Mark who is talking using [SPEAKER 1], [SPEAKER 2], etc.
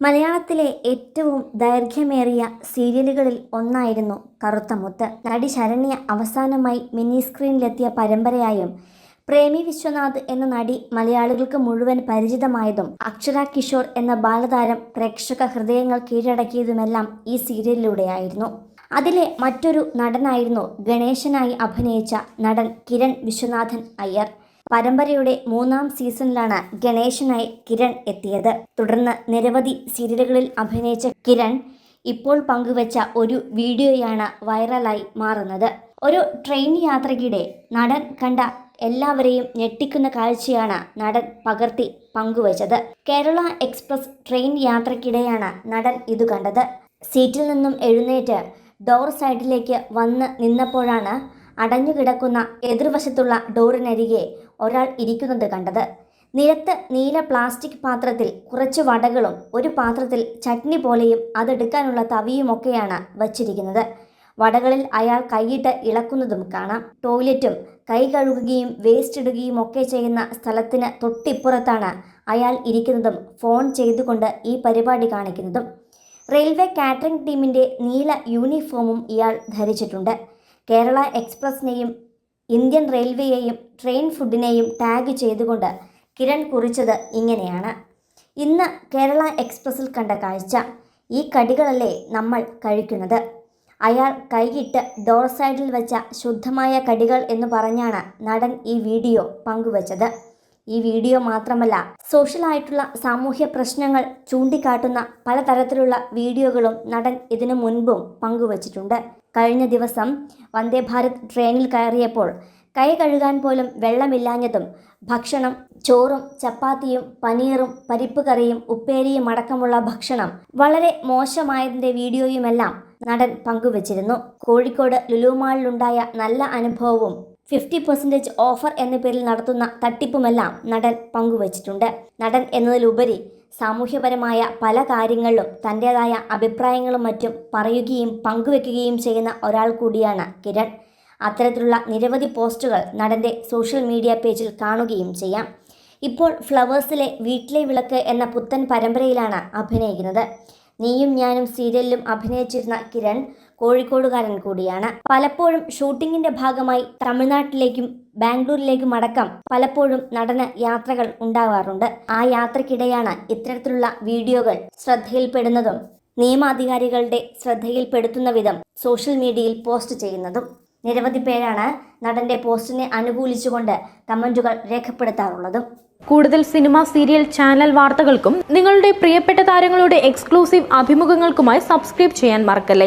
[SPEAKER 1] മലയാളത്തിലെ ഏറ്റവും ദൈർഘ്യമേറിയ സീരിയലുകളിൽ ഒന്നായിരുന്നു കറുത്ത മുത്ത്. നടി ശരണ്യ അവസാനമായി മിനി സ്ക്രീനിലെത്തിയ പരമ്പരയായും പ്രേമി വിശ്വനാഥ് എന്ന നടി മലയാളികൾക്ക് മുഴുവൻ പരിചിതമായതും അക്ഷര കിഷോർ എന്ന ബാലതാരം പ്രേക്ഷക ഹൃദയങ്ങൾ കീഴടക്കിയതുമെല്ലാം ഈ സീരിയലിലൂടെയായിരുന്നു. അതിലെ മറ്റൊരു നടനായിരുന്നു ഗണേശനായി അഭിനയിച്ച നടൻ കിരൺ വിശ്വനാഥൻ അയ്യർ. പരമ്പരയുടെ മൂന്നാം സീസണിലാണ് ഗണേശനായി കിരൺ എത്തിയത്. തുടർന്ന് നിരവധി സീരിയലുകളിൽ അഭിനയിച്ച കിരൺ ഇപ്പോൾ പങ്കുവച്ച ഒരു വീഡിയോയാണ് വൈറലായി മാറുന്നത്. ഒരു ട്രെയിൻ യാത്രയ്ക്കിടെ നടൻ കണ്ട എല്ലാവരെയും ഞെട്ടിക്കുന്ന കാഴ്ചയാണ് നടൻ പകർത്തി പങ്കുവച്ചത്. കേരള എക്സ്പ്രസ് ട്രെയിൻ യാത്രയ്ക്കിടെയാണ് നടൻ ഇത് കണ്ടത്. സീറ്റിൽ നിന്നും എഴുന്നേറ്റ് ഡോർ സൈഡിലേക്ക് വന്ന് നിന്നപ്പോഴാണ് അടഞ്ഞുകിടക്കുന്ന എതിർവശത്തുള്ള ഡോറിനരികെ ഒരാൾ ഇരിക്കുന്നത് കണ്ടത്. നിലത്ത് നീല പ്ലാസ്റ്റിക് പാത്രത്തിൽ കുറച്ച് വടകളും ഒരു പാത്രത്തിൽ ചട്നി പോലെയും അതെടുക്കാനുള്ള തവിയുമൊക്കെയാണ് വച്ചിരിക്കുന്നത്. വടകളിൽ അയാൾ കൈയിട്ട് ഇളക്കുന്നതും കാണാം. ടോയ്ലറ്റും കൈ കഴുകുകയും വേസ്റ്റ് ഇടുകയും ഒക്കെ ചെയ്യുന്ന സ്ഥലത്തിന് തൊട്ടിപ്പുറത്താണ് അയാൾ ഇരിക്കുന്നതും ഫോൺ ചെയ്തുകൊണ്ട് ഈ പരിപാടി കാണിക്കുന്നതും. റെയിൽവേ കാറ്ററിംഗ് ടീമിന്റെ നീല യൂണിഫോമും ഇയാൾ ധരിച്ചിട്ടുണ്ട്. കേരള എക്സ്പ്രസിനെയും ഇന്ത്യൻ റെയിൽവേയെയും ട്രെയിൻ ഫുഡിനെയും ടാഗ് ചെയ്തുകൊണ്ട് കിരൺ കുറിച്ചത് ഇങ്ങനെയാണ്. ഇന്ന് കേരള എക്സ്പ്രസിൽ കണ്ട കാഴ്ച ഈ കടികളല്ലേ നമ്മൾ കഴിക്കുന്നത്? അയാൾ കൈയിട്ട് ഡോർ സൈഡിൽ വെച്ച ശുദ്ധമായ കടികൾ എന്ന് പറഞ്ഞാണ് നടൻ ഈ വീഡിയോ പങ്കുവച്ചത്. ഈ വീഡിയോ മാത്രമല്ല സോഷ്യലായിട്ടുള്ള സാമൂഹ്യ പ്രശ്നങ്ങൾ ചൂണ്ടിക്കാട്ടുന്ന പലതരത്തിലുള്ള വീഡിയോകളും നടൻ ഇതിനു മുൻപും പങ്കുവച്ചിട്ടുണ്ട്. കഴിഞ്ഞ ദിവസം വന്ദേ ഭാരത് ട്രെയിനിൽ കയറിയപ്പോൾ കൈ കഴുകാൻ പോലും വെള്ളമില്ലാഞ്ഞതും ഭക്ഷണം ചോറും ചപ്പാത്തിയും പനീറും പരിപ്പ് കറിയും ഉപ്പേരിയും അടക്കമുള്ള ഭക്ഷണം വളരെ മോശമായതിന്റെ വീഡിയോയുമെല്ലാം നടൻ പങ്കുവച്ചിരുന്നു. കോഴിക്കോട് ലുലുമാളിലുണ്ടായ നല്ല അനുഭവവും ഫിഫ്റ്റി പെർസെന്റേജ് ഓഫർ എന്ന പേരിൽ നടത്തുന്ന തട്ടിപ്പുമെല്ലാം നടൻ പങ്കുവച്ചിട്ടുണ്ട്. നടൻ എന്നതിലുപരി സാമൂഹ്യപരമായ പല കാര്യങ്ങളിലും തന്റേതായ അഭിപ്രായങ്ങളും മറ്റും പറയുകയും പങ്കുവെക്കുകയും ചെയ്യുന്ന ഒരാൾ കൂടിയാണ് കിരൺ. അത്തരത്തിലുള്ള നിരവധി പോസ്റ്റുകൾ നടന്റെ സോഷ്യൽ മീഡിയ പേജിൽ കാണുകയും ചെയ്യാം. ഇപ്പോൾ ഫ്ലവേഴ്സിലെ വീട്ടിലെ വിളക്ക് എന്ന പുത്തൻ പരമ്പരയിലാണ് അഭിനയിക്കുന്നത്. നീയും ഞാനും സീരിയലിലും അഭിനയിച്ചിരുന്ന കിരൺ കോഴിക്കോടുകാരൻ കൂടിയാണ്. പലപ്പോഴും ഷൂട്ടിങ്ങിന്റെ ഭാഗമായി തമിഴ്നാട്ടിലേക്കും ബാംഗ്ലൂരിലേക്കും അടക്കം പലപ്പോഴും നടന് യാത്രകൾ ഉണ്ടാവാറുണ്ട്. ആ യാത്രക്കിടെയാണ് ഇത്തരത്തിലുള്ള വീഡിയോകൾ ശ്രദ്ധയിൽപ്പെടുന്നതും നിയമാധികാരികളുടെ ശ്രദ്ധയിൽപ്പെടുത്തുന്ന വിധം സോഷ്യൽ മീഡിയയിൽ പോസ്റ്റ് ചെയ്യുന്നതും. നിരവധി പേരാണ് നടന്റെ പോസ്റ്റിനെ അനുകൂലിച്ചുകൊണ്ട് കമന്റുകൾ രേഖപ്പെടുത്താറുള്ളതും.
[SPEAKER 2] കൂടുതൽ സിനിമ സീരിയൽ ചാനൽ വാർത്തകൾക്കും നിങ്ങളുടെ പ്രിയപ്പെട്ട താരങ്ങളുടെ എക്സ്ക്ലൂസീവ് അഭിമുഖങ്ങൾക്കുമായി സബ്സ്ക്രൈബ് ചെയ്യാൻ മറക്കല്ലേ?